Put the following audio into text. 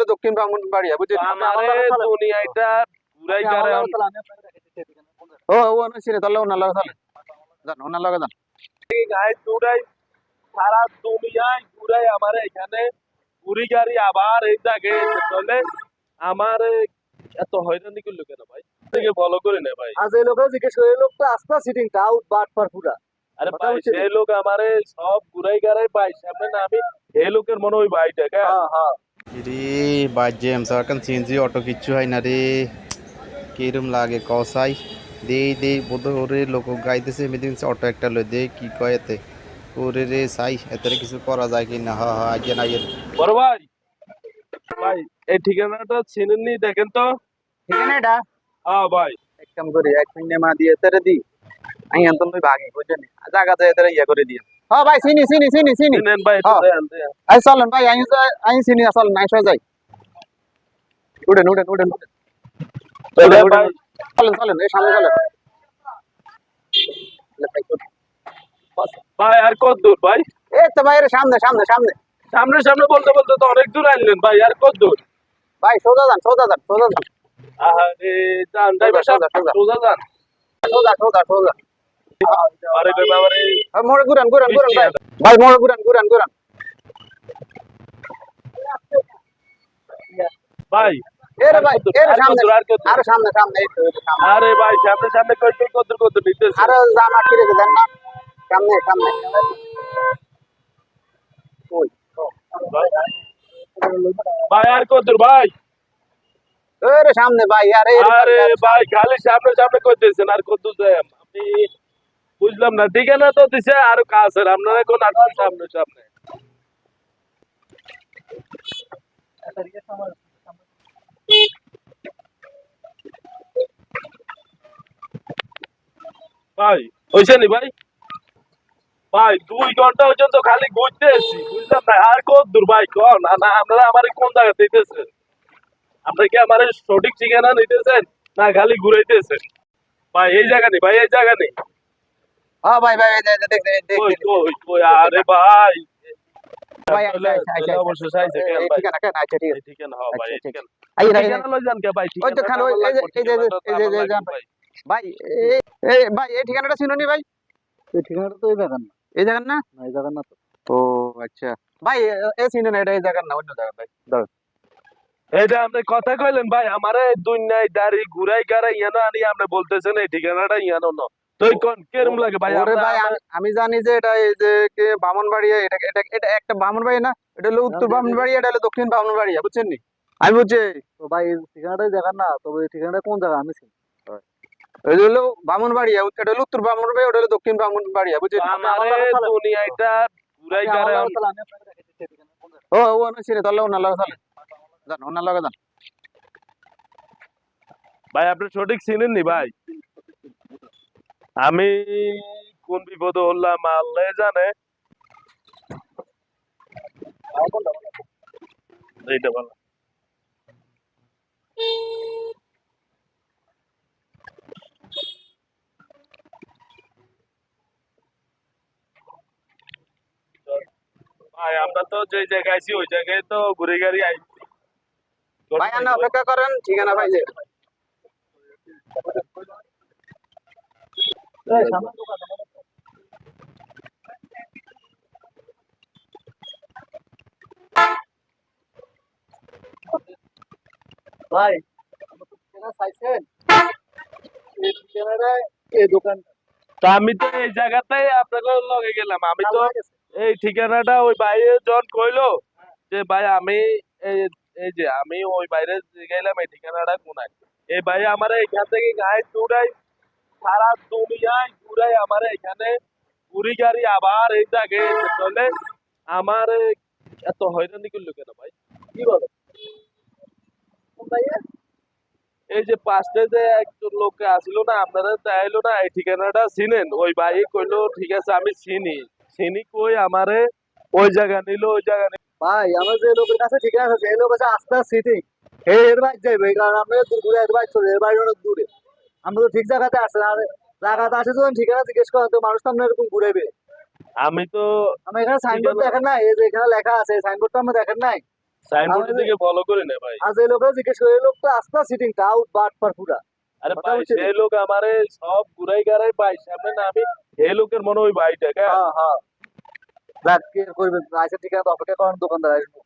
হলো দক্ষিণ ব্রাহ্মণবাড়িয়া আমারে দুনিয়াটা পুরাই করে ও ও না তাহলে ওনার লগে চলে। জান ওনার লগে জান দুটাই সারা দুনিয়ায় আমার এখানে। পুরি গাড়ি আবার এই জায়গায় চলে। আমার এত হয়রানি করল কেন ভাই? থেকে ফলো করে নে ভাই। আজ এই লোকের জিজ্ঞেস করে লোক তো আস্তা সিটিং টাউ বাট পার পুরা। আরে ভাই সেই লোক আমারে সব ঘুরাই গাড়াই ভাই সামনে না আমি এই লোকের মনে ওই ভাইটা কে? হ্যাঁ হ্যাঁ। রে বাজে এমসা এখন সিএনজি অটো কিচ্ছু হয় না রে? কিরম লাগে কসাই? দে দে বোধ ওরে লোক গাইতেছে এমনি অটো একটা লই দে কি কয় এতে? ওরে রে সাই এতে কিছু করা যায় কি না? হ্যাঁ হ্যাঁ আইয়েন আইয়েন বড় ভাই ভাই এই ঠিকানাটা চিনেননি দেখেন তো। ঠিক আছে এটা হ্যাঁ ভাই। এক কাম করি এক মিনিট মা দিয়ে তেরে দি। আনতাম তুই ভাগি বুঝলি জায়গা যায় তেরে ইয়া করে দিয়ে। হ্যাঁ ভাই চিনি চিনি চিনি চিনি। হ্যাঁ। আই চলেন ভাই আমি আমি চিনি চলেন সবাই যাই উঠেন উঠেন উঠেন চলেন চলেন এই সামনে চলেন। ভাই আর কত দূর ভাই? এই তো ভাই সামনে সামনে সামনে। সামনে সামনে বলতে বলতে তো অনেক দূর আনলেন ভাই আর কত দূর? ভাই সোজা যান সোজা যান সোজা যান। আরে যান ড্রাইভার সাহেব সোজা, যান। সোজা সোজা সোজা। মোড়ে ঘুরান ঘুরান ঘুরান ভাই ভাই মোড়ে ঘুরান ঘুরান ঘুরান ভাই এর আর ভাই এর সামনে? আর? আরও সামনে। আরে ভাই সামনে সামনে কত কত কত দূর নিতেছে? জাম আটকে রেখে দেন না? সামনে সামনে। ওই ভাই আর কত দূর ভাই এর সামনে ভাই আরে আরে ভাই খালি সামনে সামনে আর কত আমি বুঝলাম না ঠিকানা তো দিছে, আর কাছে আপনারা কোন আটকে সামনে সামনে। ভাই হয়েছে নি ভাই? ভাই, দুই ঘণ্টা পর্যন্ত খালি ঘুরতে এসছি, বুঝলাম না, আর কত দূর ভাই, কন? আপনারা আমার কোন জায়গা দিতেছেন? আপনি কি আমার সঠিক ঠিকানা নিতেছেন? না, খালি ঘুরাইতেছেন? ভাই, এই জায়গা নেই, ভাই, এই জায়গা নেই। হ্যাঁ ভাই ভাই এই দেখ দেখ দেখ কই কই কই আরে ভাই ভাই, আচ্ছা, আচ্ছা, আচ্ছা, চলে আচ্ছা। কেন আচ্ছা ঠিক আছে এই ঠিকানা হ্যাঁ ভাই আচ্ছা, ঠিক ঠিকানা আই রাই ঠিকানা লই যান কে ভাই ওই তো খালি ওই- এই যে- এই যে- এই যে- এই যে- এই যে- ঠিকানা ভাই ভাই এই এই ভাই এই ঠিকানাটা চিনুনি ভাই এই ঠিকানাটা তো এই জায়গার না এই জায়গার না না এই জায়গার না তো ও আচ্ছা ভাই এ- এ চিনেন এটা এই জায়গার না অন্য জায়গা ভাই। এটা আপনি কথা কইলেন ভাই আমারে দুনিয়ায় দাড়ি ঘুরাই গাড়াই ইয়ানো আনি আপনি বলতেছেন এই ঠিকানাটা ইয়ানো ন তুই কোন কেরম লাগে ভাই আমি- জানি যে এটা এই যে কে বামনবাড়িয়া এটা এটা এটা একটা বামনবাড়ি না এটা হলো উত্তর বামনবাড়িয়া এটা হলো দক্ষিণ বামনবাড়িয়া বুঝছেন নি? আমি বুঝছি তো ভাই এই ঠিকানাটা এই জায়গার না তবে ঠিকানাটা কোন জায়গা আমি চিনি এটা হলো বামনবাড়িয়া এটা হলো উত্তর বামনবাড়িয়া ওটা হলো দক্ষিণ বামনবাড়িয়া বুঝছেন আমারে দুনিয়াটা ঘুরাই গাড়াই আমি আপনাকে দেখাচ্ছি এই ঠিকানা কোন জায়গা। ও ও না চিনে তাহলে ওনার লগে চলে জান ওনার লগে জান ভাই আপনি সঠিক চিনেন নি ভাই? আমি কোন বিপদে হলাম আল্লাহ জানে। ভাই, আমরা তো যে জায়গায় আছি, ওই জায়গায় তো ঘুরে গাড়ি আইছি। ভাই আন্না অপেক্ষা করেন, ঠিকানা ভাই যে এই সামনে দোকান আমাদের। ভাই চাইছেন? এই তা আমি তো এই জায়গাতেই আপনাকে লগে গেলাম। আমি তো এই ঠিকানাটা ওই বাইরে জন কইলো যে ভাই আমি এই এই যে আমি ওই বাইরে গেলাম এই ঠিকানাটা কোনায়? এই ভাই আমার এখান থেকে গায়ে চুড়াই সারা দুনিয়ায় ঘুরাই আমার এখানে পুরি গাড়ি আবার এই জায়গায় চলে। আমার, এত হয়রানি করল কেন ভাই? কি বলো? এই যে পাঁচটা যে একজন লোক আসলো না, আপনারা চাইলো না, এই ঠিকানাটা চিনেন? ওই ভাই কইলো, ঠিক আছে, আমি চিনি। চিনি কই আমারে? ওই জায়গা নিল, ওই জায়গা নিল ভাই, আমার যে লোকের কাছে ঠিকানা আছে, সেই লোক আছে আস্তে সিটিং এর বাইক যাইবে কারণ আমরা দূর এর বাইক চলে, এর বাইরে অনেক দূরে। আমরা তো ঠিক জায়গাতে আসছে আর জায়গাতে আসে যখন ঠিকানা জিজ্ঞেস করেন তো মানুষ তো এরকম ঘুরেবে আমি তো আমরা এখানে সাইনবোর্ড দেখেন নাই এই যে এখানে লেখা আছে সাইনবোর্ডটা আমরা দেখেন নাই। সাইনবোর্ড থেকে ফলো করি না ভাই। আজ এই লোকের জিজ্ঞেস করে এই লোকটা আস্তা সিটিংটা আউট বাট পার পুরা। আরে ভাই সেই লোক আমারে সব ঘুরাই গারাই ভাই সামনে না আমি এই লোকের মনে ওই ভাইটা হ্যাঁ হ্যাঁ। যাক কি করবে আইসা ঠিকানা তো অপেক্ষা করেন দোকানদার আসবে।